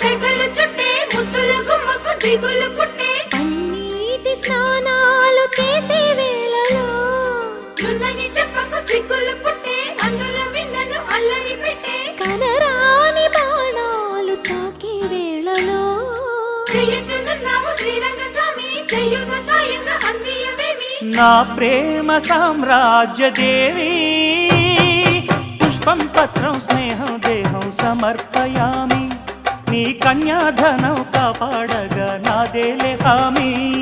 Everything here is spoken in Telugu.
సెగలు చుట్టే ముద్దుల గుమ్మకు దిగులు పుట్టే. పన్నీటి స్నానాలు చేసే వేళలో నున్నని చెప్పకు సిగ్గులు పుట్టే అన్నుల విందను అల్లరి పెట్టే. కనరాని బాణాలు తాకే వేళలో చెయ్యొద్దన్నావు శ్రీరంగ స్వామి చెయ్యుగ సాయంగా అందియవేమి. నా ప్రేమ సామ్రాజ్య దేవి పుష్పం పత్రం స్నేహం దేహం సమర్పయామి నీ కన్యాధనం కాపాడగా నాదేలే హామీ.